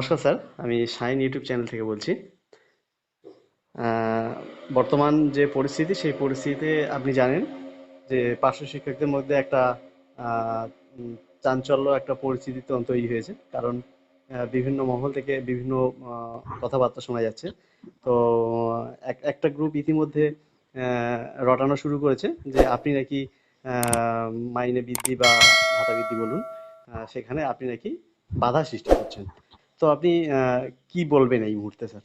নমস্কার স্যার, আমি shine YouTube channel থেকে বলছি। বর্তমান যে পরিস্থিতি, সেই পরিস্থিতিতে আপনি জানেন যে পার্শ্ব শিক্ষকদের মধ্যে একটা চাঞ্চল্য, একটা পরিস্থিতি তৈরি হয়েছে। কারণ বিভিন্ন মহল থেকে বিভিন্ন কথাবার্তা শোনা যাচ্ছে। তো, এক, একটা গ্রুপ ইতিমধ্যে রটানো শুরু করেছে যে আপনি নাকি মাইনে বৃদ্ধি বা ভাতা বৃদ্ধি বলুন সেখানে আপনি নাকি বাধা সৃষ্টি করছেন। তো আপনি কি বলবেন এই মুহূর্তে, স্যার?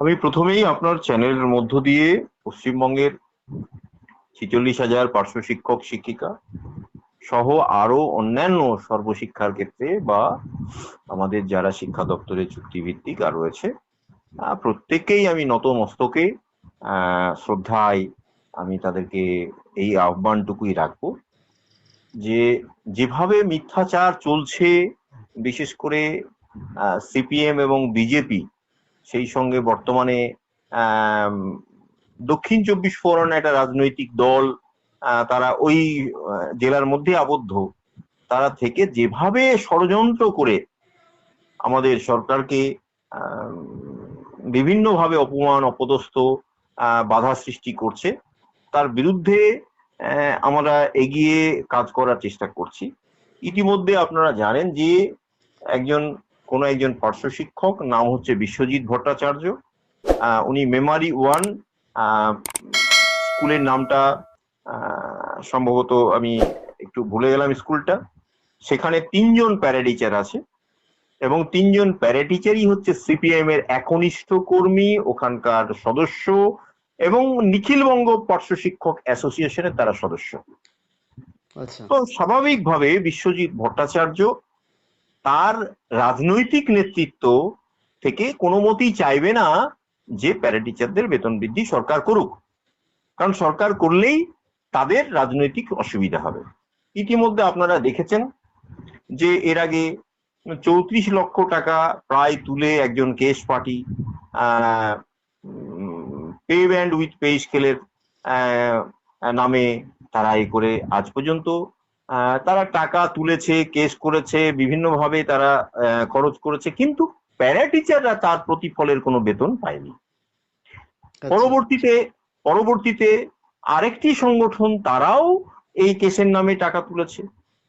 আমি প্রথমেই আপনার চ্যানেলের মধ্য দিয়ে পশ্চিমবঙ্গের ছিচল্লিশ হাজার পার্শ্ব শিক্ষক, শিক্ষিকা সহ আরও অন্যান্য সর্বশিক্ষার ক্ষেত্রে বা আমাদের যারা শিক্ষা দপ্তরে চুক্তিভিত্তিক আর রয়েছে প্রত্যেককেই আমি নত মস্তকে শ্রদ্ধায় আমি তাদেরকে এই আহ্বানটুকুই রাখব যে যেভাবে মিথ্যাচার চলছে বিশেষ করে সিপিএম এবং বিজেপি সেই সঙ্গে বর্তমানে দক্ষিণ চব্বিশ পরগনা একটা রাজনৈতিক দল তারা ওই জেলার মধ্যে আবদ্ধ। তারা থেকে যেভাবে ষড়যন্ত্র করে আমাদের সরকারকে বিভিন্নভাবে অপমান, অপদস্থ বাধা সৃষ্টি করছে, তার বিরুদ্ধে আমরা এগিয়ে কাজ করার চেষ্টা করছি। ইতিমধ্যে আপনারা জানেন যে একজন কোনো একজন পার্শ্ব শিক্ষক নাম হচ্ছে বিশ্বজিৎ ভট্টাচার্য। উনি মেমারি ওয়ান স্কুলের নামটা সম্ভবত আমি একটু ভুলে গেলাম স্কুলটা। সেখানে তিনজন প্যারা টিচার আছে এবং তিনজন প্যারা টিচারই হচ্ছে সিপিএম এর একনিষ্ঠ কর্মী ওখানকার সদস্য এবং নিখিলবঙ্গ পার্শ্ব শিক্ষক অ্যাসোসিয়েশনের তারা সদস্য। আচ্ছা। তো স্বাভাবিকভাবে বিশ্বজিৎ ভট্টাচার্য তার রাজনৈতিক নেতৃত্ব থেকে কোনো মতেই চাইবে না যে প্যারা টিচারদের বেতন বৃদ্ধি সরকার করুক। কারণ সরকার করলেই তাদের রাজনৈতিক অসুবিধা হবে। ইতিমধ্যে আপনারা দেখেছেন যে এর আগে চৌত্রিশ লক্ষ টাকা প্রায় তুলে একজন case party pay band with pay স্কেলের নামে তারা এ করে আজ পর্যন্ত তারা টাকা তুলেছে কেস করেছে বিভিন্নভাবে তারা খরচ করেছে কিন্তু প্যারা টিচাররা তার প্রতিফলের কোনো বেতন পায়নি। আচ্ছা। পরবর্তীতে পরবর্তীতে আরেকটি সংগঠন তারাও এই কেসের নামে টাকা তুলেছে।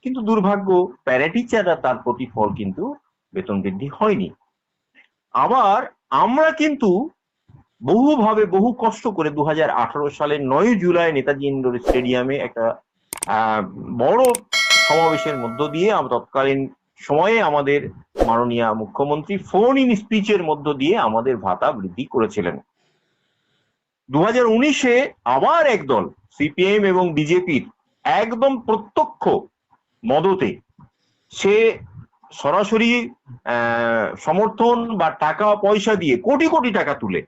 কিন্তু দুর্ভাগ্য প্যারা টিচাররা তার প্রতিফল কিন্তু বেতন বৃদ্ধি হয়নি। আবার আমরা কিন্তু বহুভাবে বহু কষ্ট করে দু হাজার আঠারো সালের নয় জুলাই নেতাজি ইন্ডোর স্টেডিয়ামে একটা বড় সমাবেশের মধ্য দিয়ে আমরা তৎকালীন সময়ে আমাদের মাননীয় মুখ্যমন্ত্রী ফোন ইন স্পিচের মধ্য দিয়ে আমাদের ভাতা বৃদ্ধি করেছিলেন। দু হাজার উনিশে আবার একদল সিপিএম এবং বিজেপির একদম প্রত্যক্ষ মদতে সে সরাসরি সমর্থন বা টাকা পয়সা দিয়ে কোটি কোটি টাকা তুলে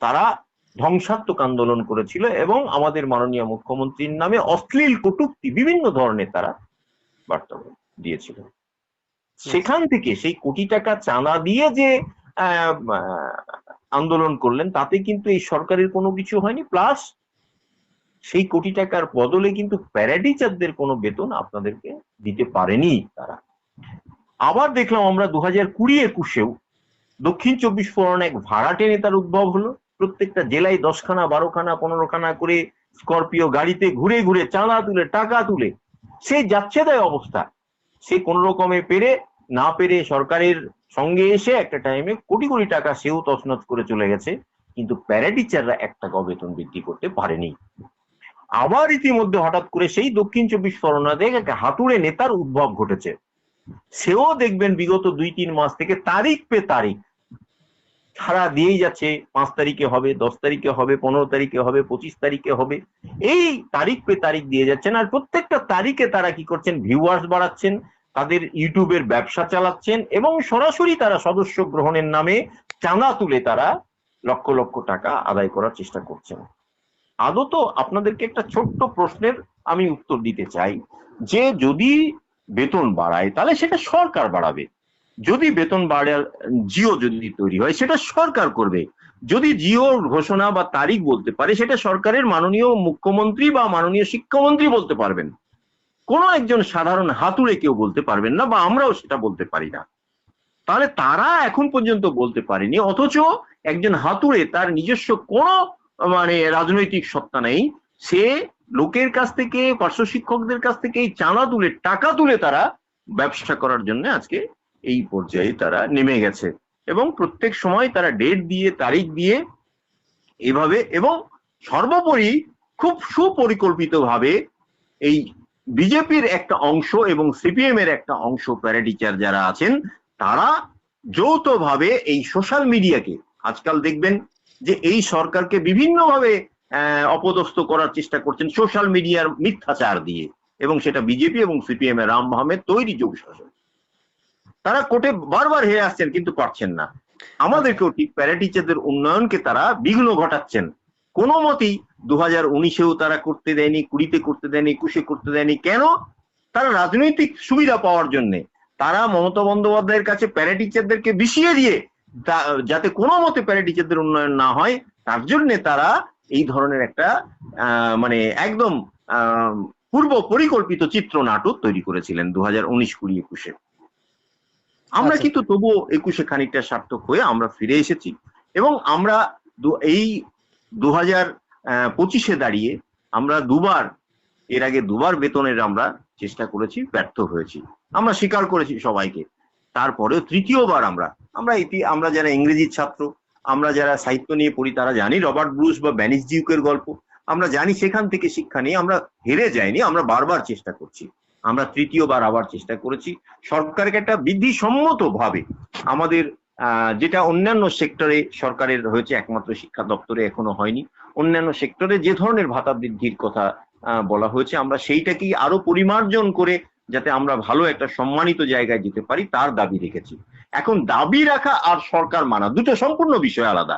তারা ধ্বংসাত্মক আন্দোলন করেছিল এবং আমাদের মাননীয় মুখ্যমন্ত্রীর নামে অশ্লীল কটূক্তি বিভিন্ন ধরনের তারা বার্তা দিয়েছিল। সেখান থেকে সেই কোটি টাকা চাঁদা দিয়ে যে আন্দোলন করলেন তাতে কিন্তু এই সরকারের কোনো কিছু হয়নি। প্লাস সেই কোটি টাকার বদলে কিন্তু প্যারাডিচারদের কোনো বেতন আপনাদেরকে দিতে পারেনি তারা। আবার দেখলাম আমরা দু হাজার কুড়ি একুশেও দক্ষিণ চব্বিশ পরগনা এক ভাড়াটে নেতার উদ্ভব হলো। প্রত্যেকটা জেলায় দশখানা, বারোখানা, পনেরোখানা করে স্করপিও গাড়িতে ঘুরে ঘুরে চাঁদা তুলে, টাকা তুলে। সে যাচ্ছে তাই অবস্থা। সে কোন রকমে পেরে, না পেরে সরকারের সঙ্গে এসে একটা টাইমে কোটি কোটি টাকা সেও তছনছ করে চলে গেছে। কিন্তু প্যারাটিচাররা এক টাকাও বেতন বৃদ্ধি করতে পারেনি। আবার ইতিমধ্যে হঠাৎ করে সেই দক্ষিণ চব্বিশ পরগনা থেকে একটা হাতুড়ে নেতার উদ্ভব ঘটেছে। সেও দেখবেন বিগত দুই তিন মাস থেকে তারিখ পে তারিখ ছাড়া দিয়েই যাচ্ছে। পাঁচ তারিখে হবে, দশ তারিখে হবে, পনেরো তারিখে হবে, পঁচিশ তারিখে হবে। এই তারিখ পে তারিখ দিয়ে যাচ্ছেন। আর প্রত্যেকটা তারিখে তারা কি করছেন? ভিউয়ার্স বাড়াচ্ছেন, তাদের ইউটিউবের ব্যবসা চালাচ্ছেন এবং সরাসরি তারা সদস্য গ্রহণের নামে চাঁদা তুলে তারা লক্ষ লক্ষ টাকা আদায় করার চেষ্টা করছেন। আদত আপনাদেরকে একটা ছোট্ট প্রশ্নের আমি উত্তর দিতে চাই। যে যদি বেতন বাড়ায়, তাহলে সেটা সরকার বাড়াবে। যদি বেতন বাড়ার জিও যদি তৈরি হয়, সেটা সরকার করবে। যদি জিও ঘোষণা বা তারিখ বলতে পারে, সেটা সরকারের মাননীয় মুখ্যমন্ত্রী বা মাননীয় শিক্ষামন্ত্রী বলতে পারবেন। কোনো একজন সাধারণ হাতুড়ে কেউ বলতে পারবেন না বা আমরাও সেটা বলতে পারি না। তাহলে তারা এখন পর্যন্ত বলতে পারেনি, অথচ একজন হাতুড়ে তার নিজস্ব কোনো মানে রাজনৈতিক সত্তা নেই। সে লোকের কাছ থেকে, পার্শ্ব শিক্ষকদের কাছ থেকে এই চাঁদা তুলে, টাকা তুলে তারা ব্যবসা করার জন্য আজকে এই পর্যায়ে তারা নেমে গেছে। এবং প্রত্যেক সময় তারা ডেট দিয়ে, তারিখ দিয়ে এভাবে এবং সর্বোপরি খুব সুপরিকল্পিতভাবে এই বিজেপির একটা অংশ এবং সিপিএম এর একটা অংশ প্যারাটিচার যারা আছেন, তারা যৌথভাবে এই সোশ্যাল মিডিয়াকে আজকাল দেখবেন যে এই সরকারকে বিভিন্নভাবে অপদস্থ করার চেষ্টা করছেন সোশ্যাল মিডিয়ার মিথ্যাচার দিয়ে। এবং সেটা বিজেপি এবং সিপিএম এর রাম তৈরি যোগ শাসন। তারা কোর্টে বারবার হেরে আসছেন, কিন্তু পারছেন না। আমাদেরকেও ঠিক প্যারাটিচারদের উন্নয়নকে তারা বিঘ্ন ঘটাচ্ছেন। কোনো মতেই দু হাজার উনিশেও তারা করতে দেয়নি, কুড়িতে করতে দেয়নি, একুশে করতে দেয়নি। কেন? তারা রাজনৈতিক সুবিধা পাওয়ার জন্যে। তারা মমতা বন্দ্যোপাধ্যায়ের কাছে প্যারাটিচারদেরকে বিষিয়ে দিয়ে যাতে কোনো মতে প্যারাটিচারদের উন্নয়ন না হয়, তার জন্য তারা এই ধরনের একটা মানে একদম পূর্ব পরিকল্পিত চিত্রনাটক তৈরি করেছিলেন দু হাজার উনিশ কুড়ি একুশে। আমরা আচ্ছা। কিন্তু তবুও একুশে খানিকটা সার্থক হয়ে আমরা ফিরে এসেছি। এবং আমরা এই দু হাজার পঁচিশে দাঁড়িয়ে আমরা দুবার এর আগে দুবার বেতনের আমরা চেষ্টা করেছি ব্যর্থ হয়েছি। আমরা স্বীকার করেছি সবাইকে। তারপরেও তৃতীয়বার আমরা আমরা এটি আমরা যারা ইংরেজির ছাত্র আমরা যারা সাহিত্য নিয়ে পড়ি তারা জানি রবার্ট ব্রুস বা ব্যানিস ডিউকের গল্প। আমরা জানি সেখান থেকে শিক্ষা নিয়ে আমরা হেরে যাইনি আমরা বারবার চেষ্টা করছি। আমরা তৃতীয়বার আবার চেষ্টা করেছি। সরকারকে একটা বিধিসম্মত ভাবে আমাদের যেটা অন্যান্য সেক্টরে সরকারের হয়েছে, একমাত্র শিক্ষা দপ্তরে এখনও হয়নি। অন্যান্য সেক্টরে যে ধরনের ভাতা বৃদ্ধির কথা বলা হয়েছে, আমরা সেইটাকেই আরও পরিমার্জন করে যাতে আমরা ভালো একটা সম্মানিত জায়গায় যেতে পারি, তার দাবি রেখেছি। এখন দাবি রাখা আর সরকার মানা দুটো সম্পূর্ণ বিষয় আলাদা।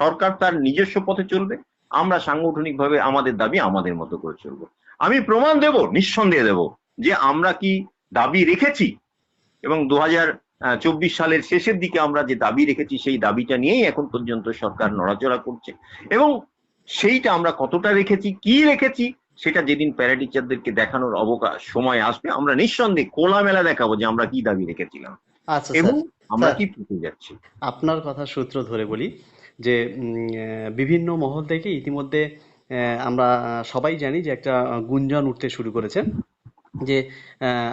সরকার তার নিজস্ব পথে চলবে, আমরা সাংগঠনিকভাবে আমাদের দাবি আমাদের মতো করে চলবো। আমি প্রমাণ দেব, নিঃসন্দেহে দেব। যে আমরা কি দাবি রেখেছি? এবং দু চব্বিশ সালের শেষের দিকে আমরা যে দাবি রেখেছি সেই দাবিটা নিয়েই এখন পর্যন্ত সরকার নড়াচড়া করছে। এবং সেইটা আমরা কতটা রেখেছি কি রেখেছি সেটা যেদিন প্যারাটিচারদেরকে দেখানোর অবকাশ সময় আসবে আমরা নিঃসন্দেহে খোলামেলা দেখাবো যে আমরা কি দাবি রেখেছিলাম। আচ্ছা এবং আমরা কি পেতে যাচ্ছি। আপনার কথা সূত্র ধরে বলি যে বিভিন্ন মহল থেকে ইতিমধ্যে আহ, আমরা সবাই জানি যে একটা গুঞ্জন উঠতে শুরু করেছে। যে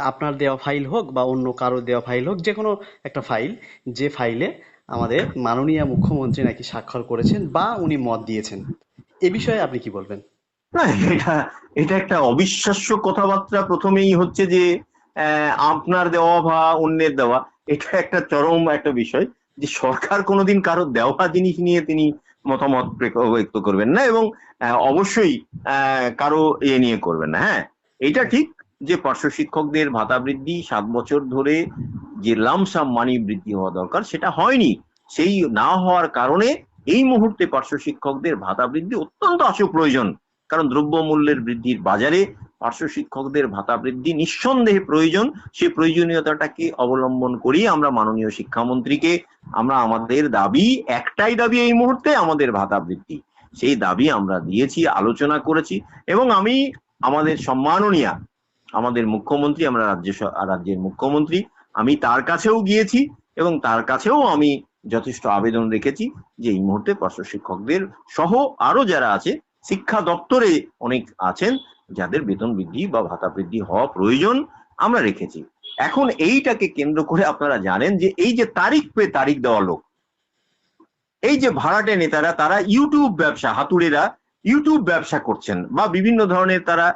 আপনার দেওয়া ফাইল হোক বা অন্য কারও দেওয়া ফাইল হোক যে কোনো একটা ফাইল যে ফাইলে আমাদের মাননীয় মুখ্যমন্ত্রী নাকি স্বাক্ষর করেছেন বা উনি মত দিয়েছেন। এ বিষয়ে আপনি কি বলবেন? এটা এটা একটা অবিশ্বাস্য কথাবার্তা। প্রথমেই হচ্ছে যে আপনার দেওয়া বা অন্যের দেওয়া, এটা একটা চরম একটা বিষয় যে, সরকার কোনোদিন কারও দেওয়া জিনিস নিয়ে তিনি মতামত ব্যক্ত করবেন না এবং অবশ্যই কারও এ নিয়ে করবেন না। হ্যাঁ এটা ঠিক। যে পার্শ্ব শিক্ষকদের ভাতা বৃদ্ধি, সাত বছর ধরে যে লামসাম মানি বৃদ্ধি হওয়া দরকার, সেটা হয়নি। সেই না হওয়ার কারণে এই মুহূর্তে পার্শ্ব শিক্ষকদের ভাতা বৃদ্ধি অত্যন্ত আশু প্রয়োজন কারণ দ্রব্যমূল্যের বৃদ্ধির বাজারে পার্শ্ব শিক্ষকদের ভাতা বৃদ্ধি নিঃসন্দেহে প্রয়োজন। সে প্রয়োজনীয়তাটাকে অবলম্বন করি আমরা মাননীয় শিক্ষামন্ত্রীকে, আমরা আমাদের দাবি, একটাই দাবি এই মুহূর্তে, আমাদের ভাতা বৃদ্ধি। সেই দাবি আমরা দিয়েছি, আলোচনা করেছি এবং আমি আমাদের সম্মাননীয়া আমাদের মুখ্যমন্ত্রী, আমরা রাজ্য রাজ্যের মুখ্যমন্ত্রী, আমি তার কাছেও গিয়েছি এবং তার কাছেও আমি যথেষ্ট আবেদন রেখেছি যে এই মুহূর্তে পার্শ্ব শিক্ষকদের সহ আরও যারা আছে, শিক্ষা দপ্তরে অনেক আছেন, যাদের বেতন বৃদ্ধি বা ভাতা বৃদ্ধি হওয়া প্রয়োজন আমরা রেখেছি। এখন এইটাকে কেন্দ্র করে আপনারা জানেন যে এই যে তারিখ পে তারিখ দেওয়া লোক, এই যে ভাড়াটে নেতারা, তারা ইউটিউব ব্যবসা, হাতুড়েরা ইউটিউব ব্যবসা করছেন বা বিভিন্ন ধরনের তারা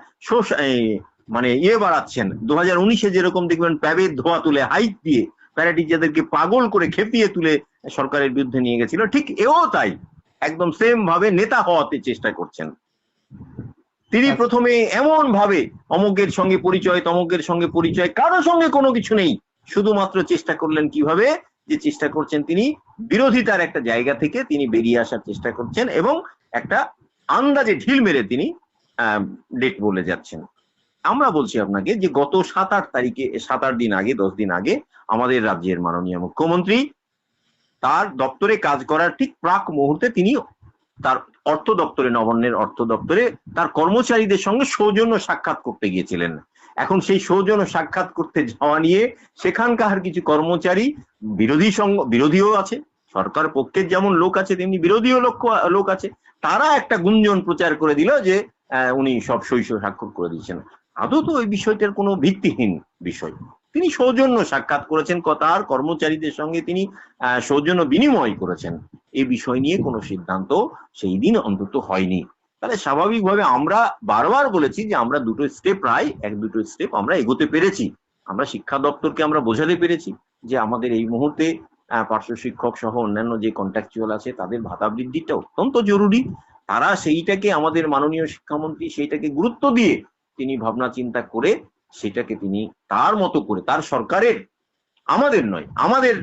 মানে ইয়ে বাড়াচ্ছেন। দু হাজার উনিশে যেরকম দেখবেন প্যাবের ধোয়া তুলে হাইট দিয়ে প্যারাটিচারদেরকে পাগল করে খেপিয়ে তুলে সরকারের বিরুদ্ধে নিয়ে গেছিল ঠিক এও তাই। একদম সেম ভাবে নেতা হওয়াতে চেষ্টা করছেন। তিনি আচ্ছা। প্রথমে এমন ভাবে অমুকের সঙ্গে পরিচয় তমকের সঙ্গে পরিচয় কারও সঙ্গে কোনো কিছু নেই। শুধুমাত্র চেষ্টা করলেন কীভাবে? যে চেষ্টা করছেন তিনি বিরোধিতার একটা জায়গা থেকে তিনি বেরিয়ে আসার চেষ্টা করছেন এবং একটা আন্দাজে ঢিল মেরে তিনি ডেট বলে যাচ্ছেন। আমরা বলছি আপনাকে যে গত সাত আট তারিখে, সাত আট দিন আগে, দশ দিন আগে আমাদের রাজ্যের মাননীয় মুখ্যমন্ত্রী তার দপ্তরে কাজ করার ঠিক প্রাক মুহূর্তে তিনি তার অর্থ দপ্তরে, নবান্নের অর্থ দপ্তরে তার কর্মচারীদের সঙ্গে সৌজন্য সাক্ষাৎ করতে গিয়েছিলেন। এখন সেই সৌজন্য সাক্ষাৎ করতে যাওয়া নিয়ে সেখানকার কিছু কর্মচারী বিরোধী সঙ্গ, বিরোধীও আছে। সরকার পক্ষের যেমন লোক আছে, তেমনি বিরোধীও লোক লোক আছে। তারা একটা গুঞ্জন প্রচার করে দিল যে উনি সব সৈশ স্বাক্ষর করে দিয়েছেন। আদৌ তো ওই বিষয়টার কোনো ভিত্তিহীন বিষয়। তিনি সৌজন্য সাক্ষাৎ করেছেন ক- তার কর্মচারীদের সঙ্গে তিনি সৌজন্য বিনিময় করেছেন। এই বিষয় নিয়ে কোনো সিদ্ধান্ত সেই দিন অন্তত হয়নি। তাহলে স্বাভাবিকভাবে আমরা বারবার বলেছি যে আমরা দুটো স্টেপ প্রায়, এক দুটো স্টেপ আমরা এগোতে পেরেছি। আমরা শিক্ষা দপ্তরকে আমরা বোঝাতে পেরেছি যে আমাদের এই মুহূর্তে পার্শ্ব শিক্ষক সহ অন্যান্য যে কন্ট্রাকচুয়াল আছে, তাদের ভাতা বৃদ্ধিটা অত্যন্ত জরুরি। তারা সেইটাকে আমাদের মাননীয় শিক্ষামন্ত্রী সেইটাকে গুরুত্ব দিয়ে তিনি ভাবনা চিন্তা করে সেটাকে তিনি তার মতো করে তার সরকারের আমাদের নয় আমাদের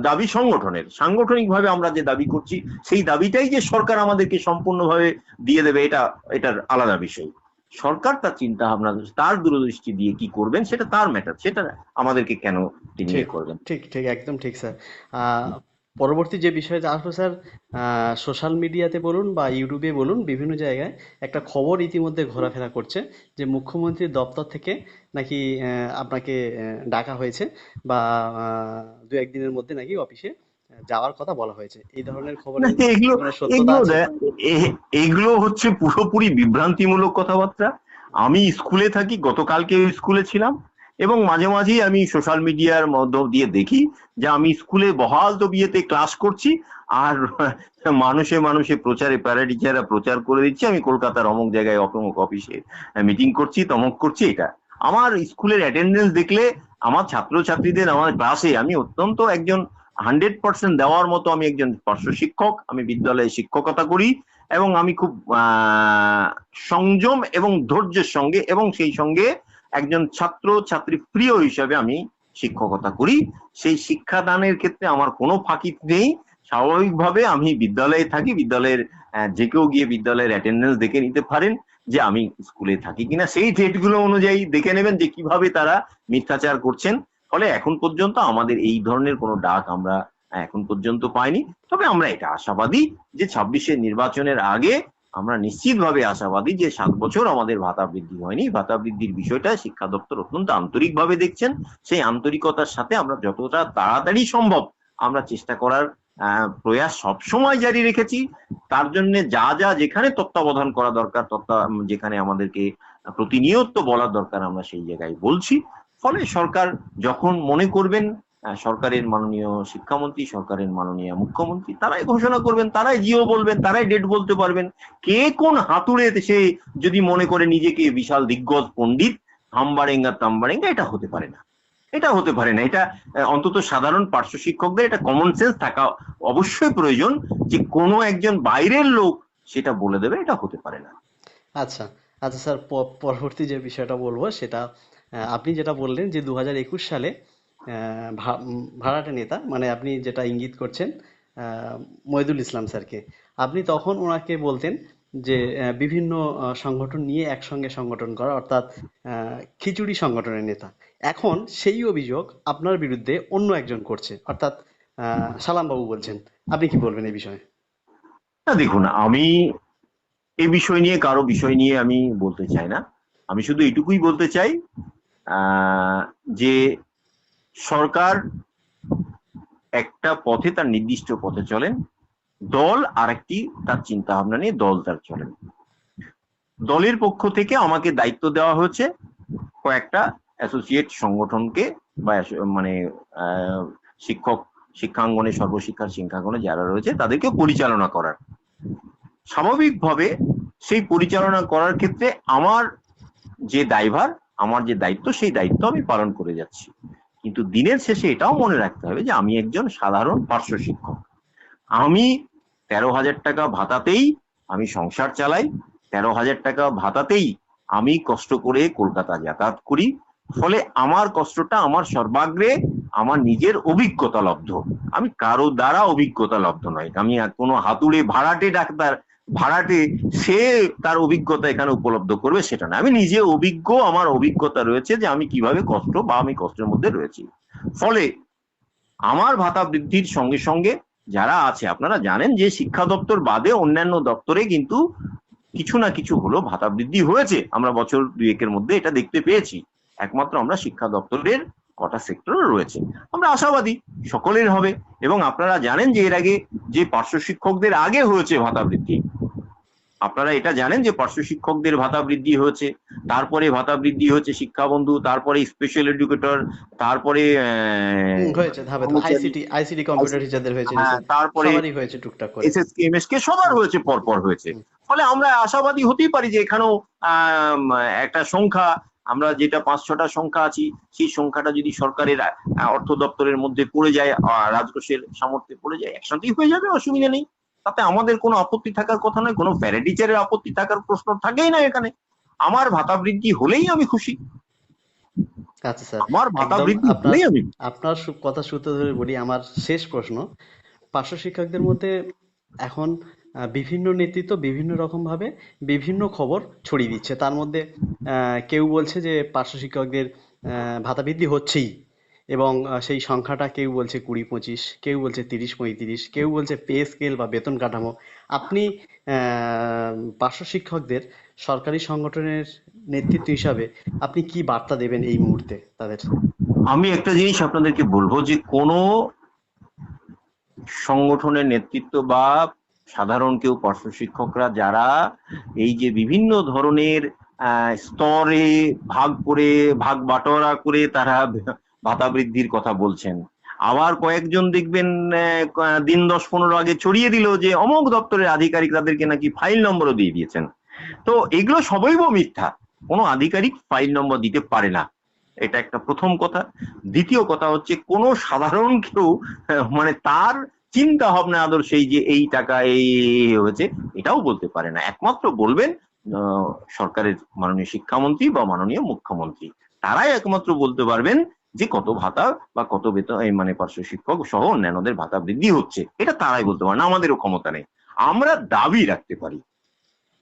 দাবি সংগঠনের সাংগঠনিকভাবে আমরা যে দাবি করছি সেই দাবিটাই যে সরকার আমাদেরকে সম্পূর্ণভাবে দিয়ে দেবে এটা এটার আলাদা বিষয় সরকার তার চিন্তা ভাবনা তার দূরদৃষ্টি দিয়ে কি করবেন সেটা তার ম্যাটার সেটা আমাদেরকে কেন তিনি। ইয়ে করবেন ঠিক ঠিক একদম ঠিক স্যার আহ, পরবর্তী যে বিষয়টা আসবে স্যার সোশ্যাল মিডিয়াতে বলুন বা ইউটিউবে বলুন বিভিন্ন জায়গায় একটা খবর ইতিমধ্যে ঘোরাফেরা করছে যে মুখ্যমন্ত্রীর দপ্তর থেকে নাকি আপনাকে ডাকা হয়েছে বা দু একদিনের মধ্যে নাকি অফিসে যাওয়ার কথা বলা হয়েছে। এই ধরনের খবর এগুলো হচ্ছে পুরোপুরি বিভ্রান্তিমূলক কথাবার্তা। আমি স্কুলে থাকি গতকালকে স্কুলে ছিলাম। এবং মাঝে মাঝেই আমি সোশ্যাল মিডিয়ার মধ্য দিয়ে দেখি যে আমি স্কুলে বহাল তবিয়েতে ক্লাস করছি, আর মানুষে মানুষে প্রচারে প্যারা টিচাররা প্রচার করে দিচ্ছে। আমি কলকাতার অমুক জায়গায় অমুক অফিসে মিটিং করছি, তমক করছি, এটা। আমার স্কুলের অ্যাটেন্ডেন্স দেখলে আমার ছাত্রছাত্রীদের আমার ক্লাসে আমি অত্যন্ত একজন হান্ড্রেড পার্সেন্ট দেওয়ার মতো আমি একজন পার্শ্ব শিক্ষক, আমি বিদ্যালয়ে শিক্ষকতা করি এবং আমি খুব সংযম এবং ধৈর্যের সঙ্গে এবং সেই সঙ্গে একজন ছাত্র, ছাত্রী প্রিয় হিসাবে আমি শিক্ষকতা করি। সেই শিক্ষাদানের ক্ষেত্রে আমার কোনো ফাঁকি নেই। স্বাভাবিকভাবে আমি বিদ্যালয়ে থাকি, বিদ্যালয়ের যে কেউ গিয়ে বিদ্যালয়ের অ্যাটেন্ডেন্স দেখে নিতে পারেন যে আমি স্কুলে থাকি কিনা। সেই ডেটগুলো অনুযায়ী দেখে নেবেন যে কীভাবে তারা মিথ্যাচার করছেন। ফলে এখন পর্যন্ত আমাদের এই ধরনের কোনো ডাক আমরা এখন পর্যন্ত পাইনি। তবে আমরা এটা আশাবাদী যে ছাব্বিশের নির্বাচনের আগে আমরা নিশ্চিতভাবে আশাবাদী যে সাত বছর আমাদের ভাতা বৃদ্ধি হয়নি। ভাতা বৃদ্ধির বিষয়টা শিক্ষা দপ্তর অত্যন্ত আন্তরিকভাবে দেখছেন। সেই আন্তরিকতার সাথে আমরা যতটা তাড়াতাড়ি সম্ভব আমরা চেষ্টা করার প্রয়াস সবসময় জারি রেখেছি। তার জন্য যা যা যেখানে তত্ত্বাবধান করা দরকার, তত্ত্বা যেখানে আমাদেরকে প্রতিনিয়ত বলার দরকার আমরা সেই জায়গায় বলছি। ফলে সরকার যখন মনে করবেন সরকারের মাননীয় শিক্ষামন্ত্রী, সরকারের মাননীয় মুখ্যমন্ত্রী, তারাই ঘোষণা করবেন, তারাই জিও বলবেন, তারাই ডেট বলতে পারবেন। কে কোন হাতুড়ে সে যদি মনে করে নিজেকে বিশাল দিগ্গজ পণ্ডিত হাম্বারেঙ্গা তাম্বারেঙ্গা এটা হতে পারে না। এটা হতে পারে না। এটা অন্তত সাধারণ পার্শ্ব শিক্ষকদের এটা কমন সেন্স থাকা অবশ্যই প্রয়োজন যে কোনো একজন বাইরের লোক সেটা বলে দেবে, এটা হতে পারে না। আচ্ছা আচ্ছা স্যার পরবর্তী যে বিষয়টা বলব সেটা আপনি যেটা বললেন যে দু হাজার একুশ সালে ভাড়াটে নেতা মানে আপনি যেটা ইঙ্গিত করছেন আহ, মইদুল ইসলাম স্যারকে। আপনি তখন ওনাকে বলতেন যে বিভিন্ন সংগঠন নিয়ে একসঙ্গে সংগঠন করা অর্থাৎ খিচুড়ি সংগঠনের নেতা। এখন সেই অভিযোগ আপনার বিরুদ্ধে অন্য একজন করছে অর্থাৎ সালাম বাবু বলছেন। আপনি কি বলবেন এই বিষয়ে? না দেখুন আমি এই বিষয় নিয়ে কারও বিষয় নিয়ে আমি বলতে চাই না। আমি শুধু এটুকুই বলতে চাই যে সরকার একটা পথে তার নির্দিষ্ট পথে চলেন, দল আরেকটি তার চিন্তা ভাবনা নিয়ে দল তার চলেন। দলের পক্ষ থেকে আমাকে দায়িত্ব দেওয়া হয়েছে কয়েকটা অ্যাসোসিয়েট সংগঠনকে বা মানে শিক্ষক, শিক্ষাঙ্গনে, সর্বশিক্ষার শিক্ষাঙ্গনে যারা রয়েছে তাদেরকে পরিচালনা করার। স্বাভাবিকভাবে সেই পরিচালনা করার ক্ষেত্রে আমার যে দায়ভার, আমার যে দায়িত্ব, সেই দায়িত্ব আমি পালন করে যাচ্ছি। কিন্তু দিনের শেষে এটাও মনে রাখতে হবে যে আমি একজন সাধারণ পার্শ্ব শিক্ষক। আমি তেরো হাজার টাকা ভাতাতেই আমি সংসার চালাই, তেরো হাজার টাকা ভাতাতেই আমি কষ্ট করে কলকাতা যাতায়াত করি, ফলে আমার কষ্টটা আমার সর্বাগ্রে আমার নিজের অভিজ্ঞতা লব্ধ। আমি কারও দ্বারা অভিজ্ঞতা লব্ধ নয়। আমি কোনো হাতুড়ে ভাড়াটে ডাক্তার ভাড়াটে সে তার অভিজ্ঞতা এখানে উপলব্ধ করবে সেটা না। আমি নিজে অভিজ্ঞ, আমার অভিজ্ঞতা রয়েছে যে আমি কীভাবে কষ্ট বা আমি কষ্টের মধ্যে রয়েছি। ফলে আমার ভাতা বৃদ্ধির সঙ্গে সঙ্গে যারা আছে, আপনারা জানেন যে শিক্ষা দপ্তর বাদে অন্যান্য দপ্তরে কিন্তু কিছু না কিছু হলো ভাতা বৃদ্ধি হয়েছে। আমরা বছর দুয়েকের মধ্যে এটা দেখতে পেয়েছি। একমাত্র আমরা শিক্ষা দপ্তরের কটা সেক্টর রয়েছে। আমরা আশাবাদী সকলের হবে। এবং আপনারা জানেন যে এর আগে যে পার্শ্ব শিক্ষকদের আগে হয়েছে ভাতা বৃদ্ধি। আপনারা এটা জানেন যে পার্শ্ব শিক্ষকদের ভাতা বৃদ্ধি হয়েছে। তারপরে ভাতা বৃদ্ধি হয়েছে শিক্ষাবন্ধু তারপরে স্পেশাল এডুকেটর তারপরে হ্যাঁ। তারপরে সবার হয়েছে পরপর হয়েছে। ফলে আমরা আশাবাদী হতেই পারি যে এখানেও একটা সংখ্যা আমরা যেটা পাঁচ ছটা সংখ্যা আছি সেই সংখ্যাটা যদি সরকারের অর্থ দপ্তরের মধ্যে পড়ে যায় রাজকোষের সামর্থ্যে পড়ে যায় একসাথেই হয়ে যাবে অসুবিধা নেই। তাতে আমাদের কোনো আপত্তি থাকার কথা নয় কোনো প্যারাটিচারের আপত্তি থাকার প্রশ্ন থাকেই না এখানে। আমার ভাতা বৃদ্ধি হলেই আমি খুশি। আচ্ছা স্যার আমার ভাতা বৃদ্ধি আপনার- হলেই আমি আপনার কথা সূত্র ধরে বলি আমার শেষ প্রশ্ন। পার্শ্ব শিক্ষকদের মধ্যে এখন বিভিন্ন নেতৃত্ব বিভিন্ন রকম ভাবে বিভিন্ন খবর ছড়িয়ে দিচ্ছে। তার মধ্যে কেউ বলছে যে পার্শ্ব শিক্ষকদের ভাতা বৃদ্ধি হচ্ছেই এবং সেই সংখ্যাটা কেউ বলছে কুড়ি, পঁচিশ, কেউ বলছে তিরিশ, পঁয়ত্রিশ, কেউ বলছে পে স্কেল বা বেতন কাঠামো। আপনি পার্শ্ব শিক্ষকদের সরকারি সংগঠনের নেতৃত্ব হিসাবে আপনি কি বার্তা দেবেন এই মুহূর্তে তাদের? আমি একটা জিনিস আপনাদেরকে বলব যে কোনো সংগঠনের নেতৃত্ব বা সাধারণ কেউ পার্শ্ব শিক্ষকরা যারা এই যে বিভিন্ন ধরনের স্তরে ভাগ করে, ভাগ বাটোয়ারা করে তারা ভাতা বৃদ্ধির কথা বলছেন। আবার কয়েকজন দেখবেন দিন দশ পনেরো আগে ছড়িয়ে দিল যে অমুক দপ্তরের আধিকারিক তাদেরকে নাকি ফাইল নম্বরও দিয়ে দিয়েছেন। তো এগুলো সবৈব মিথ্যা। কোনো আধিকারিক ফাইল নম্বর দিতে পারে না। এটা একটা প্রথম কথা। দ্বিতীয় কথা হচ্ছে কোনো সাধারণ কেউ মানে তার চিন্তা ভাবনা আদর সেই যে এই টাকা, এই হয়েছে, এটাও বলতে পারে না। একমাত্র বলবেন সরকারের মাননীয় শিক্ষামন্ত্রী বা মাননীয় মুখ্যমন্ত্রী। তারাই একমাত্র বলতে পারবেন যে কত ভাতা বা কত বেতন মানে পার্শ্ব শিক্ষক সহ অন্যান্যদের ভাতা বৃদ্ধি হচ্ছে। এটা তারাই বলতে পারে না, আমাদেরও ক্ষমতা নেই। আমরা দাবি রাখতে পারি।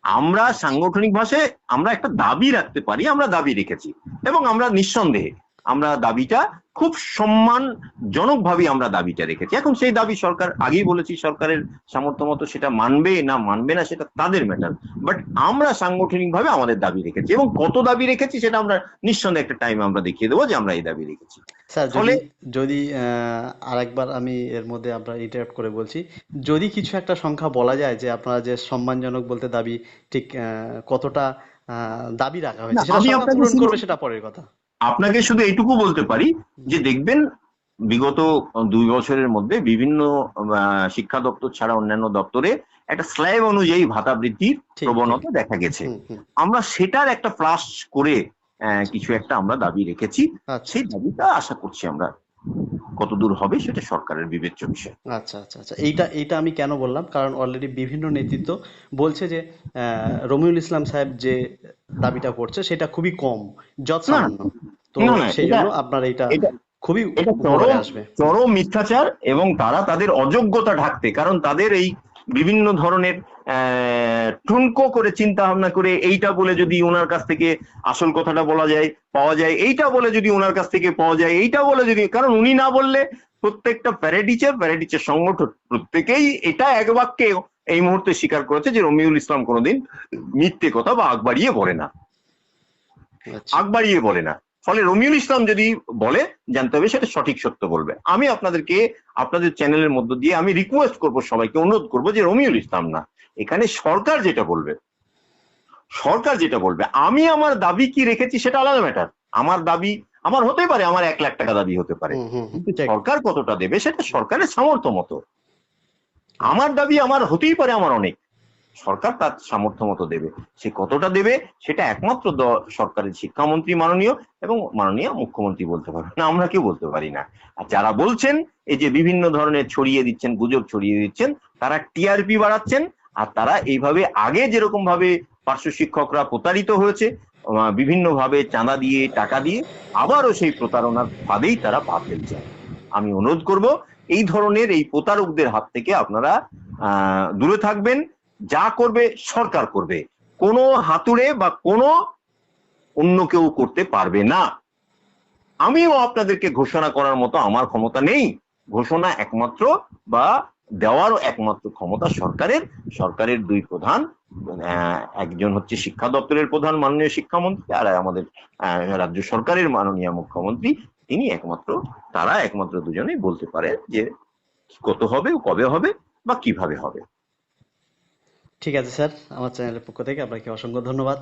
আমরা সাংগঠনিক ভাষায় আমরা একটা দাবি রাখতে পারি, আমরা দাবি রেখেছি এবং আমরা নিঃসন্দেহে আমরা দাবিটা খুব সম্মানজনক ভাবে আমরা দাবিটা রেখেছি। এখন সেই দাবি সরকার আগেই বলেছি সরকারের সামর্থ্য মতো সেটা মানবে না মানবে না সেটা তাদের ম্যাটার বাট আমরা সাংগঠনিক ভাবে আমাদের দাবি রেখেছি এবং কত দাবি রেখেছি সেটা আমরা নিঃসন্দেহে একটা টাইম আমরা দেখিয়ে দেবো যে আমরা এই দাবি রেখেছি। স্যার যদি আরেকবার আমি এর মধ্যে আপনার ইন্টারাপ্ট করে বলছি যদি কিছু একটা সংখ্যা বলা যায় যে আপনারা যে সম্মানজনক বলতে দাবি ঠিক আহ, কতটা আহ, দাবি রাখা হয়েছে পূরণ করবে সেটা পরের কথা। আপনাকে শুধু এইটুকু বলতে পারি যে দেখবেন বিগত দুই বছরের মধ্যে বিভিন্ন শিক্ষা দপ্তর ছাড়া অন্যান্য দপ্তরে একটা স্ল্যাব অনুযায়ী ভাতা বৃদ্ধির প্রবণতা দেখা গেছে। আমরা সেটার একটা ফ্লাশ করে আহ, কিছু একটা আমরা দাবি রেখেছি। আচ্ছা। সেই দাবিটা আশা করছি আমরা কতদূর হবে সেটা সরকারের বিবেচ্য বিষয়। আচ্ছা আচ্ছা আচ্ছা। এইটা এইটা আমি কেন বললাম? কারণ অলরেডি বিভিন্ন নেতৃত্ব বলছে যে রমিউল ইসলাম সাহেব যে দাবিটা করছে সেটা খুবই কম সামান্য তো সেই জন্য আপনার এইটা এটা- খুবই এটা চরম আসবে। চরম মিথ্যাচার এবং তারা তাদের অযোগ্যতা ঢাকতে কারণ তাদের এই বিভিন্ন ধরনের ঠুনকো করে চিন্তা ভাবনা করে এইটা বলে যদি ওনার কাছ থেকে আসল কথাটা বলা যায় পাওয়া যায় এইটা বলে যদি ওনার কাছ থেকে পাওয়া যায় এইটা বলে যদি কারণ উনি না বললে প্রত্যেকটা প্যারাটিচার প্যারাটিচার সংগঠন প্রত্যেকেই এটা এক বাক্যে এই মুহূর্তে স্বীকার করেছে যে রমিউল ইসলাম কোনোদিন মিথ্যে কথা বা আগ বাড়িয়ে বলে না। আচ্ছা। আগ বাড়িয়ে বলে না। ফলে রমিউল ইসলাম যদি বলে জানতে হবে সেটা সঠিক সত্য বলবে। আমি আপনাদেরকে আপনাদের চ্যানেলের মধ্য দিয়ে আমি রিকোয়েস্ট করব সবাইকে অনুরোধ করব যে রমিউল ইসলাম না। এখানে সরকার যেটা বলবে সরকার যেটা বলবে আমি আমার দাবি কি রেখেছি সেটা আলাদা ম্যাটার আমার দাবি আমার হতে পারে আমার এক লাখ টাকা দাবি হতে পারে। কিন্তু সরকার কতটা দেবে সেটা সরকারের সামর্থ্য মতো। আমার দাবি আমার হতেই পারে আমার অনেক। সরকার তার সামর্থ্য মতো দেবে। সে কতটা দেবে সেটা একমাত্র সরকারের শিক্ষামন্ত্রী মাননীয় এবং মাননীয় মুখ্যমন্ত্রী বলতে পারবে না আমরা কেউ বলতে পারি না। আর যারা বলছেন এই যে বিভিন্ন ধরনের ছড়িয়ে দিচ্ছেন গুজব ছড়িয়ে দিচ্ছেন তারা টিআরপি বাড়াচ্ছেন আর তারা এইভাবে আগে যেরকম ভাবে পার্শ্ব শিক্ষকরা প্রতারিত হয়েছে বিভিন্ন ভাবে চাঁদা দিয়ে, টাকা দিয়ে, আবারও সেই প্রতারণার ফাঁদেই তারা পা ফেলছে। আমি অনুরোধ করব, এই ধরনের এই প্রতারকদের হাত থেকে আপনারা দূরে থাকবেন, যা করবে সরকার করবে। কোনো হাতুড়ে বা কোনো অন্য কেউ করতে পারবে না। আমিও আপনাদেরকে ঘোষণা করার মতো আমার ক্ষমতা নেই। ঘোষণা একমাত্র বা দেওয়ারও একমাত্র ক্ষমতা সরকারের। সরকারের দুই প্রধান একজন হচ্ছে শিক্ষা দপ্তরের প্রধান মাননীয় শিক্ষামন্ত্রী আর আমাদের রাজ্য সরকারের মাননীয় মুখ্যমন্ত্রী। তিনি একমাত্র, তারা একমাত্র দুজনেই বলতে পারে যে কত হবে, কবে হবে বা কীভাবে হবে। ঠিক আছে স্যার, আমার চ্যানেলের পক্ষ থেকে আপনাকে অসংখ্য ধন্যবাদ।